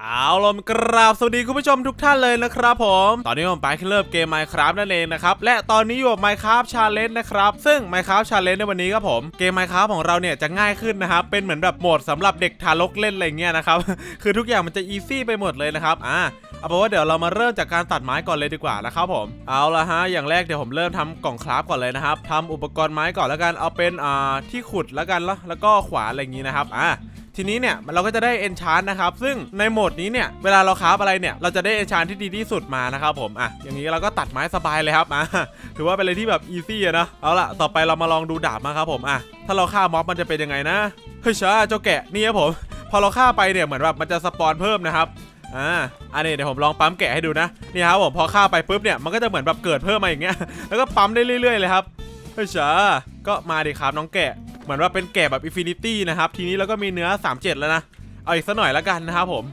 เอาลมกราบสวัสดีคุณผู้ชมทุกท่านเลยนะครับผม ตอนนี้ผมไปเริ่มเกม Minecraft นั่นเองนะครับ และตอนนี้อยู่กับ Minecraft Challenge นะครับ ซึ่ง Minecraft Challenge ในวันนี้ครับผม เกม Minecraft ของเราเนี่ยจะง่ายขึ้นนะครับ เป็นเหมือนแบบโหมดสำหรับเด็กทารกเล่นอะไรเงี้ยนะครับ คือทุกอย่างมันจะอีซี่ไปหมดเลยนะครับ อ่าเอาเป็นว่าเดี๋ยวเรามาเริ่มจากการตัดไม้ก่อนเลยดีกว่านะครับผม เอาละฮะ อย่างแรกเดี๋ยวผมเริ่มทำกล่องคราฟก่อนเลยนะครับทำอุปกรณ์ไม้ก่อนแล้วกัน เอาเป็นอ่าที่ขุดแล้วกันแล้วแล้วก็ขวานอะไรอย่างงี้นะครับ อ่า ทีนี้เนี่ยเราก็จะได้ enchant นะครับ ซึ่งในโหมดนี้เนี่ยเวลาเราคราฟอะไรเนี่ยเราจะได้ enchant ที่ดีที่สุดมานะครับผมอะอย่างนี้เราก็ตัดไม้สบายเลยครับอะถือว่าเป็นอะไรที่แบบ easy อะนะเอาล่ะต่อไปเรามาลองดูดาบมาครับผมอะถ้าเราฆ่าม็อบมันจะเป็นยังไงนะเฮ้ยช้าเจ้าแกะนี่ครับผม พอเราฆ่าไปเนี่ยเหมือนแบบมันจะสปอนเพิ่มนะครับอ่าอันนี้เดี๋ยวผมลองปั๊มแกะให้ดูนะนี่ครับผมพอฆ่าไปปุ๊บเนี่ยมันก็จะเหมือนแบบเกิดเพิ่มมาอย่างเงี้ยแล้วก็ปั๊มได้เรื่อยๆเลยครับเฮ้ยช้าก็มาดิครับน้องแกะ เหมือนว่าเป็นแกะแบบอินฟินิตี้นะครับ ทีนี้เราก็มีเนื้อ 37 แล้วนะ เอาอีกสักหน่อยแล้วกันนะครับผม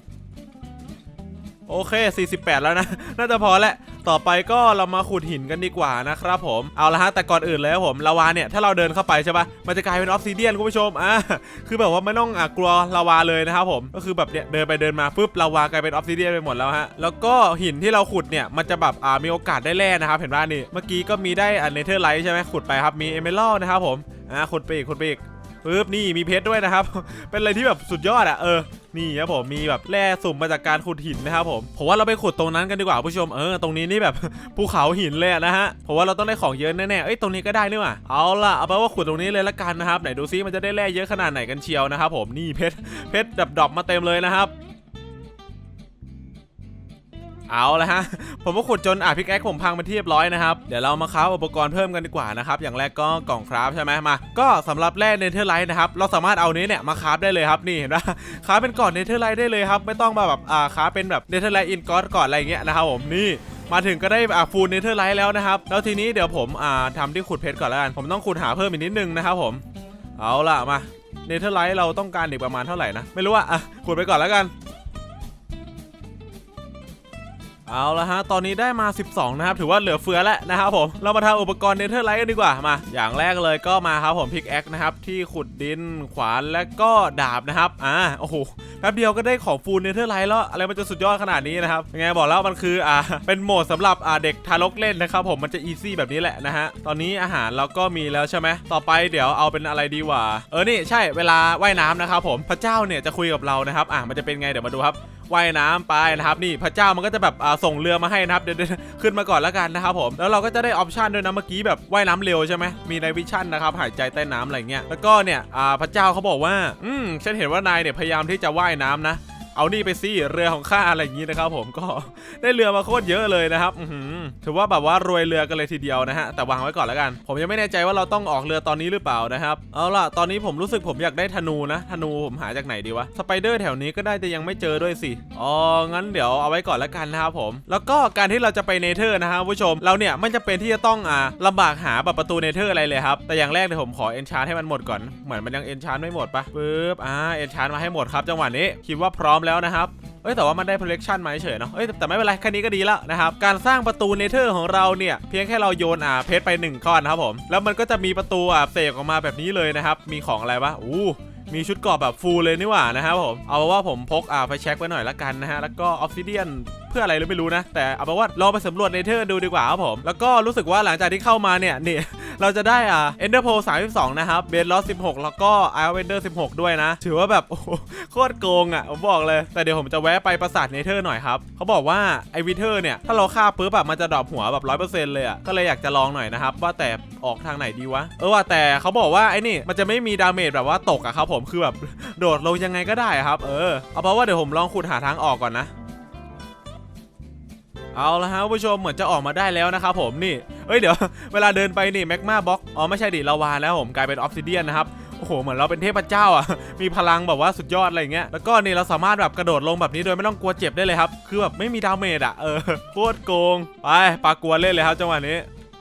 โอเค 48 แล้วนะ น่าจะพอแล้วต่อไปก็เรามาขุดหินกันดีกว่านะครับผมเอาละฮะแต่ก่อนอื่นเลยผมลาวาเนี่ยถ้าเราเดินเข้าไปใช่ปะมันจะกลายเป็นออฟซิเดียนคุณผู้ชมอ่าคือแบบว่าไม่ต้องอะกลัวลาวาเลยนะครับผมก็คือแบบเนี่ยเดินไปเดินมาปุ๊บลาวากลายเป็นออฟซิเดียนไปหมดแล้วฮะแล้วก็หินที่เราขุดเนี่ยมันจะแบบอ่ามีโอกาสได้แร่นะครับเห็นป่ะนี่เมื่อกี้ก็มีได้อันเนเธอร์ไลท์ใช่ไหมขุดไปครับมีเอเมอรัลนะครับผมอ่าขุดไปอีกขุดไปอีก ปึ๊บนี่มีเพชรด้วยนะครับ เป็นอะไรที่แบบสุดยอดอะเออนี่ครับผมมีแบบแร่สุ่มมาจากการขุดหินนะครับผมผมว่าเราไปขุดตรงนั้นกันดีกว่าผู้ชมเออตรงนี้นี่แบบภูเขาหินเลยอะนะฮะผมว่าเราต้องได้ของเยอะแน่ๆเอ้ยตรงนี้ก็ได้นี่หว่าเอาล่ะเอาไปนว่าขุดตรงนี้เลยละกันนะครับไหนดูซิมันจะได้แร่เยอะขนาดไหนกันเชียวนะครับผมนี่เพชรเพชรดับดอบมาเต็มเลยนะครับ เอาละฮะ ผมก็ขุดจนอะพิกแอคผมพังไปที่เรียบร้อยนะครับ เดี๋ยวเรามาคราฟอุปกรณ์เพิ่มกันดีกว่านะครับ อย่างแรกก็กล่องคราฟใช่ไหมมา ก็สำหรับแร่เนเธอร์ไลท์นะครับ เราสามารถเอานี้เนี่ยมาคราฟได้เลยครับ นี่เห็นปะคราฟเป็นก่อนเนเธอร์ไลท์ได้เลยครับ ไม่ต้องมาแบบอ่าคราฟเป็นแบบเนเธอร์ไลท์อินกอสก่อนอะไรเงี้ยนะครับผม นี่มาถึงก็ได้อ่าฟูลเนเธอร์ไลท์แล้วนะครับ แล้วทีนี้เดี๋ยวผมอ่าทำที่ขุดเพชรก่อนแล้วกัน ผมต้องขุดหาเพิ่มอีกนิดนึงนะครับผม เอาล่ะมาเนเธอร์ไลท์เราต้องการอีกประมาณเท่าไหร่นะ ไม่รู้อะอะขุดไปก่อนแล้วกัน เอาละฮะ ตอนนี้ได้มา 12 นะครับ ถือว่าเหลือเฟือแล้วนะครับผม เรามาทำอุปกรณ์เนเธอร์ไลท์กันดีกว่า มา อย่างแรกเลยก็มาครับผมพิกแอคนะครับ ที่ขุดดินขวานและก็ดาบนะครับ อ่า โอ้โห แป๊บเดียวก็ได้ของฟูลเนเธอร์ไลท์แล้ว อะไรมันจะสุดยอดขนาดนี้นะครับ ยังไงบอกแล้วมันคือ อ่า เป็นโหมดสำหรับ อ่า เด็กทารกเล่นนะครับผม มันจะอีซี่แบบนี้แหละนะฮะ ตอนนี้อาหารเราก็มีแล้วใช่ไหม ต่อไปเดี๋ยวเอาเป็นอะไรดีวะเออ นี่ใช่ เวลาว่ายน้ำนะครับผม พระเจ้าเนี่ยจะคุยกับเรานะครับ อ่ามันจะเป็นไงเดี๋ยวมาดูครับ ว่ายน้ำไปนะครับนี่พระเจ้ามันก็จะแบบส่งเรือมาให้นะครับเดี๋ยวขึ้นมาก่อนแล้วกันนะครับผมแล้วเราก็จะได้ออปชันด้วยนะเมื่อกี้แบบว่ายน้ำเร็วใช่ไหมมีในวิชั่นนะครับหายใจใต้น้ำอะไรเงี้ยแล้วก็เนี่ยพระเจ้าเขาบอกว่าอืมฉันเห็นว่านายเนี่ยพยายามที่จะว่ายน้ำนะ เอานี่ไปสิเรือของข้าอะไรอย่างนี้นะครับผมก็ได้เรือมาโคตรเยอะเลยนะครับถือว่าแบบว่ารวยเรือกันเลยทีเดียวนะฮะแต่วางไว้ก่อนแล้วกัน ผมยังไม่แน่ใจว่าเราต้องออกเรือตอนนี้หรือเปล่านะครับเอาล่ะตอนนี้ผมรู้สึกผมอยากได้ธนูนะธนูผมหาจากไหนดีวะสไปเดอร์แถวนี้ก็ได้แต่ยังไม่เจอด้วยสิอ๋องั้นเดี๋ยวเอาไว้ก่อนแล้วกันนะครับผม แล้วก็การที่เราจะไปเนเธอร์นะครับผู้ชมเราเนี่ยไม่จำเป็นที่จะต้องอ่าลำบากหาแบบประตูเนเธอร์อะไรเลยครับแต่อย่างแรกเดี๋ยวผมขอเอนชาร์ให้มันหมดก่อนเหมือนมันยังเอนชาร์ไม่หมดปะปึ๊บอ่าเอนชาร์มาให้หมดครับจังหวะนี้คิดว่าพร้อมแล้วนะครับเอ้ยแต่ว่ามันได้ protection มาเฉยเนาะเอ้ยแต่ไม่เป็นไรแค่นี้ก็ดีแล้วนะครับ การสร้างประตูเนเธอร์ของเราเนี่ย เพียงแค่เราโยนอ่าเพชรไป1ก้อนนะครับผม แล้วมันก็จะมีประตูอ่าเสกออกมาแบบนี้เลยนะครับ มีของอะไรวะอู้มีชุดกราะแบบฟูลเลยนี่หว่านะครับผม เอาเป็นว่าผมพกอ่าไฟแช็กไว้หน่อยละกันนะฮะ แล้วก็ออฟซิเดียนเพื่ออะไรหรือไม่รู้นะ แต่เอาเป็นว่าลองไปสำรวจเนเธอร์ดูดีกว่าครับผม แล้วก็รู้สึกว่าหลังจากที่เข้ามาเนี่ยเนี่ย เราจะได้อ่า Ender Pearl 32นะครับเบนลอส16แล้วก็ Iron Ender 16ด้วยนะ ถือว่าแบบโอ้โคตรโกงอะผมบอกเลย แต่เดี๋ยวผมจะแวะไปปราสาทเนเธอร์หน่อยครับเขาบอกว่าไอวิเทอร์เนี่ย ถ้าเราฆ่าปุ๊บแบบมันจะดรอปหัวแบบ100%เลยอะก็เลยอยากจะลองหน่อยนะครับ ว่าแต่ออกทางไหนดีวะ เออว่าแต่เขาบอกว่าไอ้นี่มันจะไม่มีดาเมจแบบว่าตกอะครับผมคือแบบโดดลงยังไงก็ได้อะครับ เออเอาเป็นว่าเดี๋ยวผมลองขุดหาทางออกก่อนนะ เอาละฮะผู้ชมเหมือนจะออกมาได้แล้วนะครับผมนี่เอ้ยเดี๋ยวเวลาเดินไปนี่แมกมาบล็อกอ๋อไม่ใช่ดิลาวาแล้วผมกลายเป็นออฟซิเดียนนะครับโอ้โห เหมือนเราเป็นเทพเจ้าอะ มีพลังแบบว่าสุดยอดอะไรเงี้ย แล้วก็นี่เราสามารถแบบกระโดดลงแบบนี้โดยไม่ต้องกลัวเจ็บได้เลยครับ คือแบบไม่มีดาเมจอะ เออ โคตรโกง ไป ปากกลัวเล่นเลยครับจังหวะนี้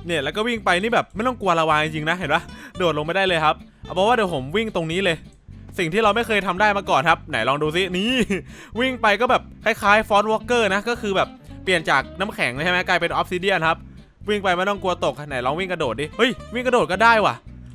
เนี่ยแล้วก็วิ่งไปนี่แบบไม่ต้องกลัวลาวาจริงนะ เห็นปะโดดลงไม่ได้เลยครับ เอาเป็นว่าเดี๋ยวผมวิ่งตรงนี้เลย สิ่งที่เราไม่เคยทำได้มาก่อนครับ ไหนลองดูซิ นี่ วิ่งไปก็แบบคล้ายๆฟอนวอล์กเกอร์นะ ก็คือแบบ ลี่ยนจากน้ำแข็งใช่ไหมกลายเป็นออฟซิเดียนครับ วิ่งไปไม่ต้องกลัวตกไหนลองวิ่งกระโดดดิ เฮ้ย วิ่งกระโดดก็ได้ว่ะ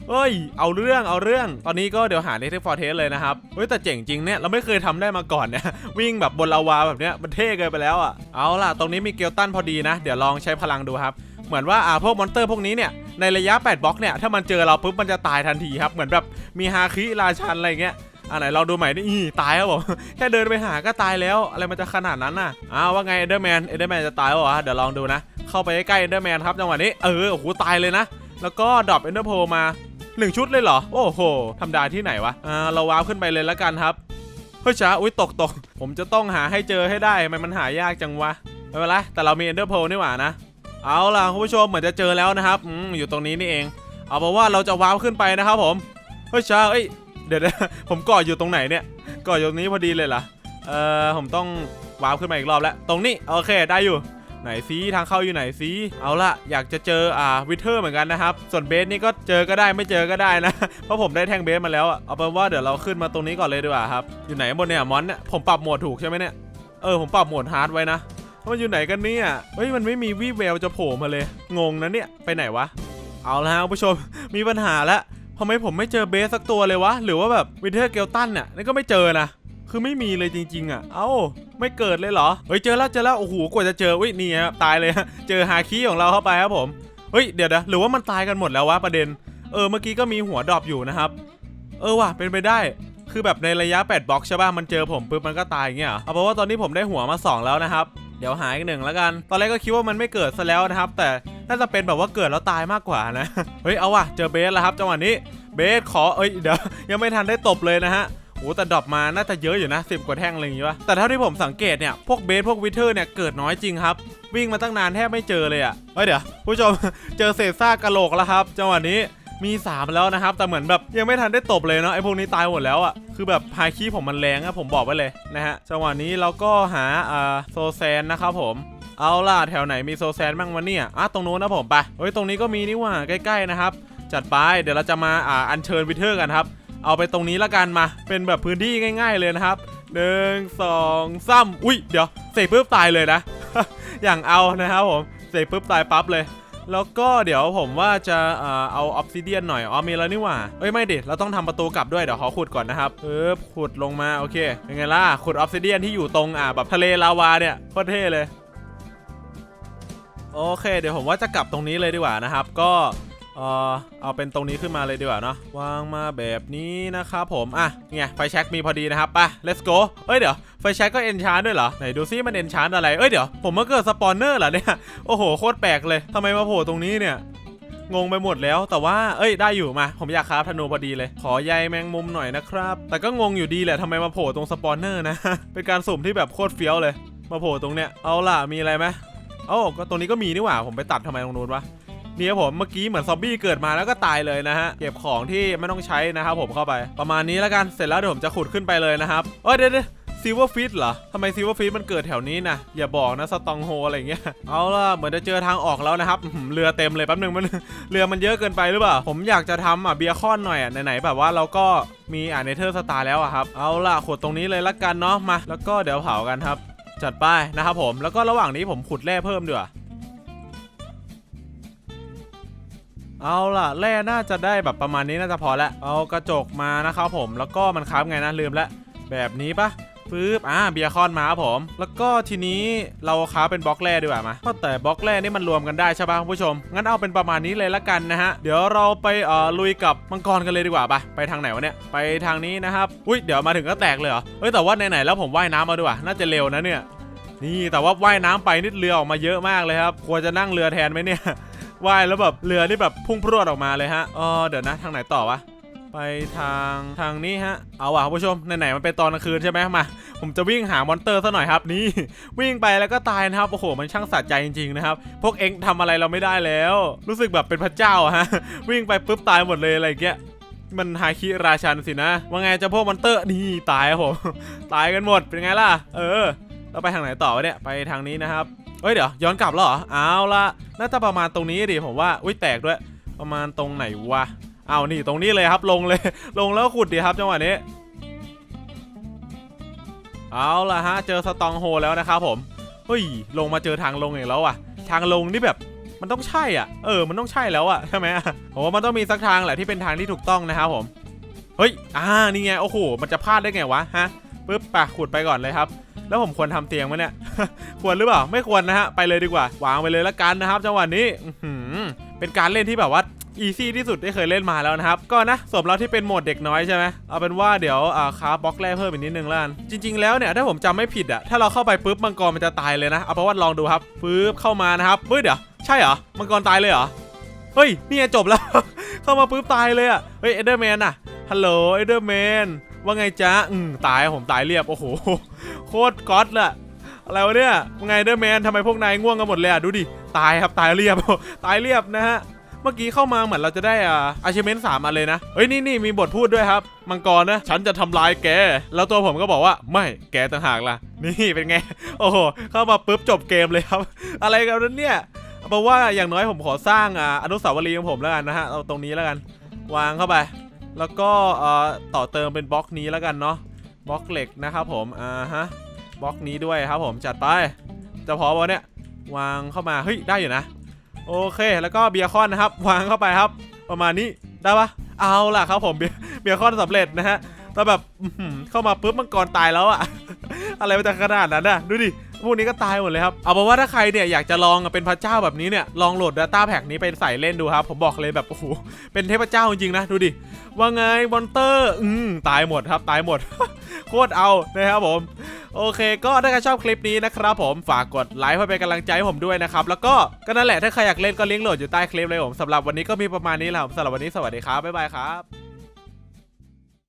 เอ้ย เอาเรื่อง เอาเรื่อง ตอนนี้ก็เดี๋ยวหาเนทีฟอร์เทสเลยนะครับ เฮ้ย แต่เจ๋งจริงเนี่ย เราไม่เคยทำได้มาก่อนเนี่ย วิ่งแบบบนลาวาแบบเนี้ย มันเท่เกินไปแล้วอะ เอาล่ะ ตรงนี้มีเกลตันพอดีนะ เดี๋ยวลองใช้พลังดูครับ เหมือนว่าอ่าพวกมอนเตอร์พวกนี้เนี่ย ในระยะ 8บล็อกเนี่ย ถ้ามันเจอเราปุ๊บ มันจะตายทันทีครับ เหมือนแบบมีฮาคิราชันอะไรเงี้ย อ่าไหนลองดูใหม่นี่ตายครับผมแค่เดินไปหาก็ตายแล้ว อะไรมันจะขนาดนั้นน่ะอ้าวว่าไงเอเดอร์แมนเอเดอร์แมนจะตายเหรอวะเดี๋ยวลองดูนะ เข้าไปใกล้เอเดอร์แมนครับจังหวะนี้เออโอ้โหตายเลยนะ แล้วก็ดรอปเอเดอร์โพมาหนึ่งชุดเลยเหรอ โอ้โหทำดาที่ไหนวะอ่าเราว้าวขึ้นไปเลยแล้วกันครับเฮ้ยช้าอุ้ยตกตกผมจะต้องหาให้เจอให้ได้ทำไมมันหายากจังวะไม่เป็นไรแต่เรามีเอเดอร์โพนี่หว่านะ เอาล่ะคุณผู้ชมเหมือนจะเจอแล้วนะครับอืมอยู่ตรงนี้นี่เอง เอาเป็นว่าเราจะว้าวขึ้นไปนะครับผมเฮ้ยช้าเอ้ย เดี๋ยวผมเกาะอยู่ตรงไหนเนี่ยเกาะอยู่ตรงนี้พอดีเลยเหรอเอ่อผมต้องว้าวขึ้นมาอีกรอบแล้วตรงนี้โอเคได้อยู่ไหนซีทางเข้าอยู่ไหนซีเอาละอยากจะเจออ่าวิเทอร์เหมือนกันนะครับ ส่วนเบสนี่ก็เจอก็ได้ไม่เจอก็ได้นะ เพราะผมได้แท่งเบสมาแล้วอะเอาเป็นว่าเดี๋ยวเราขึ้นมาตรงนี้ก่อนเลยดีกว่าครับ อยู่ไหนบนเนี่ยมอนเนี่ยผมปรับโหมดถูกใช่ไหมเนี่ยเออผมปรับโหมดฮาร์ดไว้นะมันอยู่ไหนกันเนี่ยเฮ้ยมันไม่มีวี่แววจะโผล่มาเลย งงนะเนี่ยไปไหนวะ เอาละฮะคุณผู้ชมมีปัญหาแล้ว ทำไมผมไม่เจอเบสสักตัวเลยวะ หรือว่าแบบวินเทอร์เกลตันเนี่ยนี่ก็ไม่เจอนะคือไม่มีเลยจริง ๆ อะ เอ้า ไม่เกิดเลยเหรอ เฮ้ย เจอแล้วเจอแล้วโอ้โห กว่าจะเจออุ้ยนี่ครับตายเลยฮะ เจอฮาคิของเราเข้าไปครับผม เฮ้ย เดี๋ยวนะ หรือว่ามันตายกันหมดแล้ววะประเด็น เออ เมื่อกี้ก็มีหัวดรอปอยู่นะครับ เออว่ะ เป็นไปได้ คือแบบในระยะ 8บล็อกใช่ป่ะ มันเจอผมปุ๊บมันก็ตายเงี้ย เอเอาเป็นว่าตอนนี้ผมได้หัวมา 2 แล้วนะครับ เดี๋ยวหาอีกหนึ่งแล้วกัน ตอนแรกก็คิดว่ามันไม่เกิดซะแล้วนะครับ แต่ น่าจะเป็นแบบว่าเกิดแล้วตายมากกว่านะ เฮ้ย เอาว่ะ เจอเบสแล้วครับจังหวะนี้ เบสขอ เอ้ย เดี๋ยว ยังไม่ทันได้ตบเลยนะฮะโอ้แต่ดรอปมา น่าจะเยอะอยู่นะสิบกว่าแท่งอะไรอย่างงี้วะแต่เท่าที่ผมสังเกตเนี่ย พวกเบสพวกวิเทอร์เนี่ยเกิดน้อยจริงครับ วิ่งมาตั้งนานแทบไม่เจอเลยอะ่ะ เฮ้ยเดี๋ยวผู้ชม เจอเศษซากกะโหลกแล้วครับจังหวะนี้มี 3 แล้วนะครับ แต่เหมือนแบบยังไม่ทันได้ตบเลยเนาะไอ้พวกนี้ตายหมดแล้วอะ่ะคือแบบไฮคีผมมันแรงอะผมบอกไว้เลยนะฮะจังหวะนี้เราก็หาอ่าโซแซนนะครับผม เอาล่ะแถวไหนมีโซแซนบ้างวะเนี่ยอะตรงโน้นนะผมไปเฮ้ยตรงนี้ก็มีนี่หว่าใกล้ๆนะครับ จัดไปเดี๋ยวเราจะมาอ่าอัญเชิญวิเทอร์กันครับเอาไปตรงนี้ละกันมา เป็นแบบพื้นที่ง่าย ๆเลยนะครับหนึ่งสองสามอุ้ยเดี๋ยวเสกปุ๊บตายเลยนะ อย่างเอานะครับผมเสกปุ๊บตายปั๊บเลย แล้วก็เดี๋ยวผมว่าจะเอาออฟซิเดียนหน่อยอ๋อมีแล้วนี่หว่าเอ้ยไม่ดิเราต้องทำประตูกลับด้วยเดี๋ยวขอขุดก่อนนะครับเออขุดลงมาโอเคเป็นไงล่ะขุดออฟซิเดียนที่อยู่ตรงอ่าแบบทะเลลาวาเนี่ยโคตรเท่เลย โอเคเดี๋ยวผมว่าจะกลับตรงนี้เลยดีกว่านะครับ ก็เออเอาเป็นตรงนี้ขึ้นมาเลยดีกว่าเนาะวางมาแบบนี้นะครับผม อะเนี่ยไฟแช็กมีพอดีนะครับไป let's go เอ้ยเดี๋ยวไฟแช็กก็เอนชานด้วยเหรอ ไหนดูซิมันเอนชานอะไร เอ้ยเดี๋ยวผมมาเกิดสปอนเนอร์เหรอเนี่ย โอ้โหโคตรแปลกเลยทำไมมาโผล่ตรงนี้เนี่ยงงไปหมดแล้วแต่ว่าเอ้ยได้อยู่มา ผมอยากคราฟธนูพอดีเลย ขอใยแมงมุมหน่อยนะครับ แต่ก็งงอยู่ดีแหละทำไมมาโผล่ตรงสปอนเนอร์นะ เป็นการสุ่มที่แบบโคตรเฟี้ยวเลย มาโผล่ตรงเนี้ยเอาล่ะมีอะไรไหม โอ้ก็ตรงนี้ก็มีนี่หว่าผมไปตัดทำไมตรงนู้นวะนี่ยผมเมื่อกี้เหมือนซอมบี้เกิดมาแล้วก็ตายเลยนะฮะเก็บของที่ไม่ต้องใช้นะครับผมเข้าไป ประมาณนี้แล้วกันเสร็จแล้วเดี๋ยวผมจะขุดขึ้นไปเลยนะครับเอ้ยเดี๋ยวเดี๋ยวซิลเวอร์ฟิตเหรอทำไมซิลเวอร์ฟิตมันเกิดแถวนี้นะอย่าบอกนะสตองโฮอะไรเงี้ย เอาล่ะ เหมือนจะเจอทางออกแล้วนะครับ เรือเต็มเลยแป๊บหนึงมัน เรือมันเยอะเกินไปหรือเปล่า ผมอยากจะทำอะเบียร์คอนหน่อยอะไหนๆแบบว่าเราก็มีอ่าเนเธอร์สตาร์แล้วอะครับ เอาล่ะขุดตรงนี้เลยละกันเนาะมา แล้วก็เดี๋ยวเผากันครับ จัดไปนะครับผมแล้วก็ระหว่างนี้ผมขุดแร่เพิ่มดีกว่าเอาล่ะแร่น่าจะได้แบบประมาณนี้น่าจะพอแล้วเอากระจกมานะครับผมแล้วก็มันค้าบไงนะลืมแล้วแบบนี้ปะ ปึ๊บอ่าเบียคอนมาครับผม แล้วก็ทีนี้เราค้าเป็นบล็อกแร่ดีกว่ามาก็แต่บล็อกแร่นี่มันรวมกันได้ใช่ป่ะคุณผู้ชม งั้นเอาเป็นประมาณนี้เลยละกันนะฮะ เดี๋ยวเราไปเอ่อลุยกับมังกรกันเลยดีกว่าปะไปทางไหนวะเนี่ย ไปทางนี้นะครับ อุ้ยเดี๋ยวมาถึงก็แตกเลยเหรอ เฮ้ยแต่ว่าไหนๆแล้วผมว่ายน้ำมาด้วยว่ะน่าจะเร็วนะเนี่ย นี่แต่ว่าว่ายน้ำไปนิดเรือออกมาเยอะมากเลยครับ ควรจะนั่งเรือแทนไหมเนี่ย ว่ายแล้วแบบเรือนี่แบบพุ่งพรวดออกมาเลยฮะเออเดี๋ยวนะทางไหนต่อวะ ไปทางทางนี้ฮะ เอาว่ะคุณผู้ชมไหนๆมันเป็นตอนกลางคืนใช่ไหมมา ผมจะวิ่งหามอนเตอร์ซะหน่อยครับนี่ วิ่งไปแล้วก็ตายนะครับ โอ้โห มันช่างสะใจจริงๆนะครับ พวกเอ็งทำอะไรเราไม่ได้แล้ว รู้สึกแบบเป็นพระเจ้าฮะ วิ่งไปปุ๊บตายหมดเลยอะไรเงี้ยมันฮาคิราชันสินะ ว่าไงเจะพวกมอนเตอร์นี่ตายผมตายกันหมดเป็นไงล่ะ เออเราไปทางไหนต่อวะเนี่ยไปทางนี้นะครับเอ้ยเดี๋ยวย้อนกลับแล้วเหรอเอาละน่าจะประมาณตรงนี้ดิผมว่าอุ้ยแตกด้วยประมาณตรงไหนวะ เอานี่ตรงนี้เลยครับลงเลย ลงแล้วขุดดีครับจังหวะนี้ เอาละฮะเจอสตองโฮแล้วนะครับผมเฮ้ยลงมาเจอทางลงอีกแล้วอะ ทางลงนี่แบบมันต้องใช่อะ เออ มันต้องใช่แล้วอะใช่ไหมอะผมว่ามันต้องมีสักทางแหละที่เป็นทางที่ถูกต้องนะครับผม เฮ้ย อ่า นี่ไง โอ้โห มันจะพลาดได้ไงวะ ฮะ ปึ๊บปะขุดไปก่อนเลยครับ แล้วผมควรทำเตียงไหมเนี่ย ควรหรือเปล่า ไม่ควรนะฮะ ไปเลยดีกว่า วางไปเลยละกันนะครับจังหวะนี้อืเป็นการเล่นที่แบบว่า อีซี่ที่สุดที่เคยเล่นมาแล้วนะครับ ก็นะสมแล้วที่เป็นโหมดเด็กน้อยใช่ไหมเอาเป็นว่าเดี๋ยวอ่าคาบล็อกแรกเพิ่มอีกนิดนึงแล้วกันจริง ๆ แล้วเนี่ยถ้าผมจำไม่ผิดอะถ้าเราเข้าไปปุ๊บมังกรมันจะตายเลยนะเอาเป็นว่าลองดูครับปึ๊บเข้ามานะครับปึ๊บเดี๋ยวใช่เหรอมังกรตายเลยเหรอเฮ้ยนี่จบแล้ว เข้ามาปุ๊บตายเลยอะเฮ้ยเอเดอร์แมนอะฮัลโหลเอเดอร์แมนว่าไงจ๊ะอืมตายผมตายเรียบโอ้โหโคตรก๊อตเลยอะไรวะเนี่ยว่าไงเดอร์แมนทำไมพวกนายง่วงกันหมดเลยอะดูดิตายครับตายเรียบตายเรียบนะฮะ เมื่อกี้เข้ามาเหมือนเราจะได้อ่า achievement สามอันเลยนะเฮ้ยนี่นี่มีบทพูดด้วยครับ มังกรนะ ฉันจะทำลายแก แล้วตัวผมก็บอกว่าไม่แกต่างหากล่ะ นี่เป็นไง โอ้โห เข้ามาปุ๊บจบเกมเลยครับ อะไรกันนั้นเนี่ยเอาเป็นว่าอย่างน้อยผมขอสร้างอ่าอนุสาวรีย์ของผมแล้วกันนะฮะเอาตรงนี้แล้วกัน วางเข้าไป แล้วก็เอ่อต่อเติมเป็นบล็อกนี้แล้วกันเนาะบล็อกเหล็กนะครับผมอ่าฮะบล็อกนี้ด้วยครับผมจัดไปจะพอวะเนี่ยวางเข้ามาเฮ้ยได้อยู่นะ โอเค แล้วก็เบียร์คอนนะครับ วางเข้าไปครับ ประมาณนี้ได้ปะเอาล่ะครับผมเบียร์เบียคอนสำเร็จนะฮะแต่แบบเข้ามาปุ๊บมังกรตายแล้วอะอะไรมันจะขนาดนั้นอะดูดิ พวกนี้ก็ตายหมดเลยครับ เอาเป็นว่าถ้าใครเนี่ยอยากจะลองเป็นพระเจ้าแบบนี้เนี่ยลองโหลด Data Pack นี้ไปใส่เล่นดูครับ ผมบอกเลยแบบโอ้โหเป็นเทพเจ้าจริงนะดูดิ ว่าไงมอนเตอร์ อืมตายหมดครับ ตายหมด โคตรเอานะครับผม โอเค ก็ถ้าใครชอบคลิปนี้นะครับ ผมฝากกดไลค์เพื่อเป็นกำลังใจให้ผมด้วยนะครับ แล้วก็ก็นั่นแหละถ้าใครอยากเล่นก็ลิงก์โหลดอยู่ใต้คลิปเลยผมสำหรับวันนี้ก็มีประมาณนี้แหละครับสำหรับวันนี้สวัสดีครับบ๊ายบายครับ